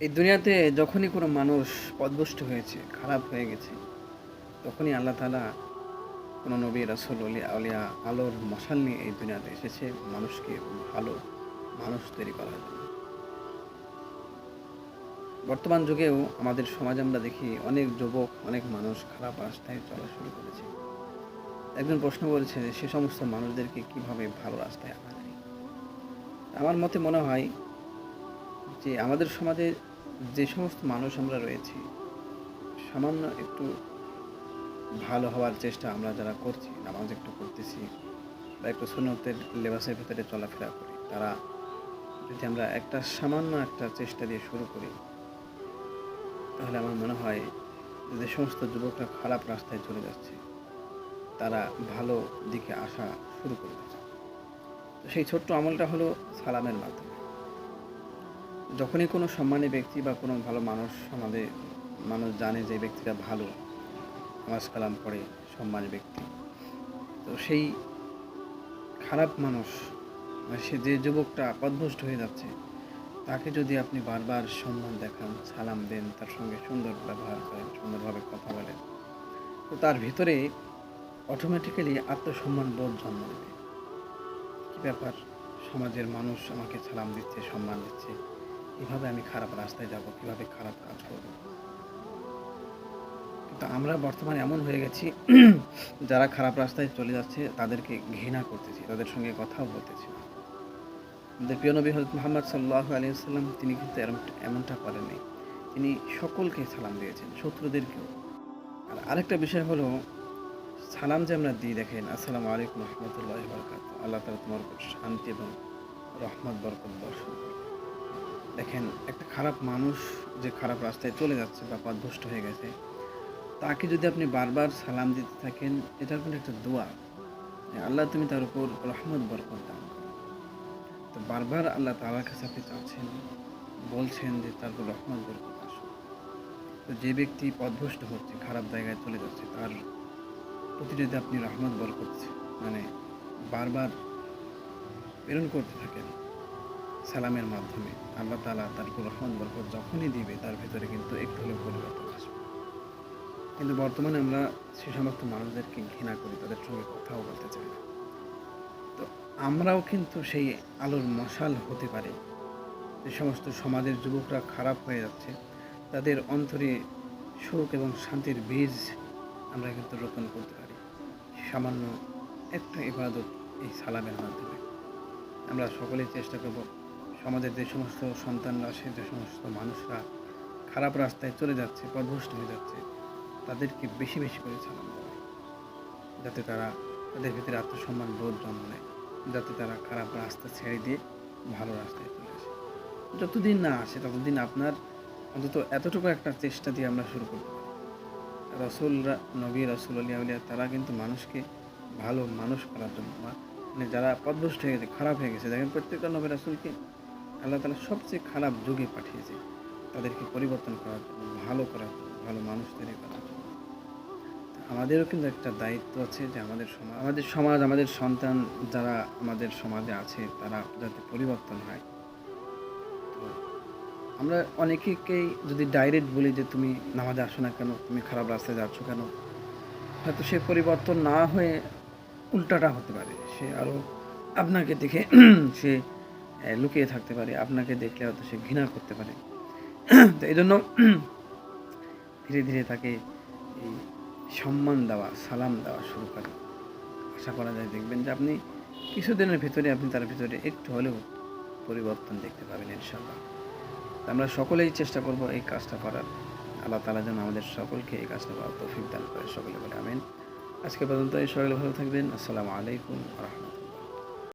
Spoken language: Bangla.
এই দুনিয়াতে যখনই কোনো মানুষ পদভষ্ট হয়েছে, খারাপ হয়ে গেছে, তখনই আল্লাহ তালা কোনো নবী, রাসুল আলিয়া আলোর মশাল নিয়ে এই দুনিয়াতে এসেছে মানুষকে ভালো মানুষ তৈরি করার জন্য। বর্তমান যুগেও আমাদের সমাজে আমরা দেখি অনেক যুবক, অনেক মানুষ খারাপ রাস্তায় চলা শুরু করেছে। একজন প্রশ্ন করেছে সে সমস্ত মানুষদেরকে কীভাবে ভালো রাস্তায় আনা যায়? আমার মতে মনে হয় যে আমাদের সমাজে যে সমস্ত মানুষ আমরা রয়েছি, সামান্য একটু ভালো হওয়ার চেষ্টা আমরা যারা করছি, নামাজ একটু করতেছি বা একটু সুন্নতের লেবাসের ভিতরে চলাফেরা করি, তারা যদি আমরা একটা সামান্য একটা চেষ্টা দিয়ে শুরু করি, তাহলে আমার মনে হয় যে সমস্ত যুবকরা খারাপ রাস্তায় চলে যাচ্ছে, তারা ভালো দিকে আসা শুরু করে তো সেই ছোট্ট আমলটা হলো সালামের মাধ্যমে। যখনই কোনো সম্মানী ব্যক্তি বা কোনো ভালো মানুষ আমাদের, মানুষ জানে যে ব্যক্তিটা ভালো, নামাজ কালাম পড়ে, সম্মানী ব্যক্তি, তো সেই খারাপ মানুষ মানে সে যে যুবকটা পদভষ্ট হয়ে যাচ্ছে, তাকে যদি আপনি বারবার সম্মান দেখান, সালাম দেন, তার সঙ্গে সুন্দর ব্যবহার করেন, সুন্দরভাবে কথা বলেন, তো তার ভিতরে অটোমেটিক্যালি আত্মসম্মান বোধ জন্ম নেবে। কী ব্যাপার? সমাজের মানুষ আমাকে সালাম দিচ্ছে, সম্মান দিচ্ছে। কীভাবে আমি খারাপ রাস্তায় যাব, কীভাবে খারাপ কাজ করব? কিন্তু আমরা বর্তমানে এমন হয়ে গেছি, যারা খারাপ রাস্তায় চলে যাচ্ছে, তাদেরকে ঘৃণা করতেছি, তাদের সঙ্গে কথাও বলতেছি আমাদের প্রিয় নবী হজরত মোহাম্মদ সাল্লাহ আলিয়াল্লাম তিনি কিন্তু এমনটা করেননি তিনি সকলকে সালাম দিয়েছেন, শত্রুদেরকেও। আর আরেকটা বিষয় হলো, সালাম যে আমরা দিই, দেখেন, আসসালামু আলাইকুম রহমতুল্লাহ বরকাত আল্লাহ তালা তোমার শান্তি এবং রহমত, বরকত বর্ষণ। দেখেন, একটা খারাপ মানুষ যে খারাপ রাস্তায় চলে যাচ্ছে বা পথভ্রষ্ট হয়ে গেছে, তাকে যদি আপনি বারবার সালাম দিতে থাকেন, এটার কিন্তু একটা দোয়া। আল্লাহ তুমি তার উপর রহমত, বরকত দান তো বারবার আল্লাহ তালার কাছে আপনি চাচ্ছেন, বলছেন যে তার উপর রহমত, বরকত আসুন তো যে ব্যক্তি পথভ্রষ্ট হচ্ছে, খারাপ জায়গায় চলে যাচ্ছে, তার প্রতি যদি আপনি রহমত, বরকত মানে বারবার প্রেরণ করতে থাকেন। সালামের মাধ্যমে আল্লাহ তালা তার রহমত বরকত যখনই দিবে, তার ভিতরে কিন্তু একটু হলেও পরিবর্তন আসবে। কিন্তু বর্তমানে আমরা সে সমস্ত মানুষদেরকে ঘৃণা করি, তাদের সঙ্গে কথাও বলতে চাই না। তো আমরাও কিন্তু সেই আলোর মশাল হতে পারি। যে সমস্ত সমাজের যুবকরা খারাপ হয়ে যাচ্ছে, তাদের অন্তরে সুখ এবং শান্তির বীজ আমরা কিন্তু রোপণ করতে পারি। সামান্য একটা ইবাদত এই সালামের মাধ্যমে। আমরা সকলেই চেষ্টা করব সমাজের যে সমস্ত সন্তানরা আছে, যে সমস্ত মানুষরা খারাপ রাস্তায় চলে যাচ্ছে পদভষ্ট হয়ে যাচ্ছে, তাদেরকে বেশি বেশি করে সালাম দেওয়া যাতে তারা তাদের ভিতরে আত্মসম্মান বোধ জন্ম নেয় যাতে তারা খারাপ রাস্তা ছেড়ে দিয়ে ভালো রাস্তায় চলে আসে। যতদিন না আসে, ততদিন আপনার অন্তত এতটুকু একটা চেষ্টা দিয়ে আমরা শুরু পারি। রসুলরা, নবী রসুল, আলিয়া তারা কিন্তু মানুষকে ভালো মানুষ করার জন্য মানে যারা পদভষ্ট হয়ে গেছে, খারাপ হয়ে গেছে, দেখেন প্রত্যেকটা নবী রাসুলকে আল্লাহ তালা সবচেয়ে খারাপ যুগে পাঠিয়েছে। তাদেরকে পরিবর্তন করার ভালো করার ভালো মানুষ তৈরি করার আমাদেরও কিন্তু একটা দায়িত্ব আছে যে আমাদের সমাজ আমাদের সমাজ, আমাদের সন্তান যারা আমাদের সমাজে আছে, তারা যাতে পরিবর্তন হয়। তো আমরা অনেকেকেই যদি ডাইরেক্ট বলি যে, তুমি নামাজে আসো না কেন? তুমি খারাপ রাস্তায় যাচ্ছ কেন? হয়তো সে পরিবর্তন না হয়ে উল্টাটা হতে পারে। সে আরও আপনাকে দেখে সে লুকিয়ে থাকতে পারে, আপনাকে দেখলে হয়তো সে ঘৃণা করতে পারে। তো এই জন্য ধীরে ধীরে তাকে এই সম্মান দেওয়া, সালাম দেওয়া শুরু করে আশা করা যায় দেখবেন যে আপনি কিছুদিনের ভিতরে, আপনি তার ভিতরে একটু হলেও পরিবর্তন দেখতে পাবেন ইনশাল্লাহ আমরা সকলেই চেষ্টা করব এই কাজটা করার। আল্লাহ তালা যেন আমাদের সকলকে এই কাজটা করার তৌফিক দান করে, সকলে বলে আমিন। আজকে পর্যন্ত এই সকলে ভালো থাকবেন। আসসালামু আলাইকুম রহমতুল্লাহ।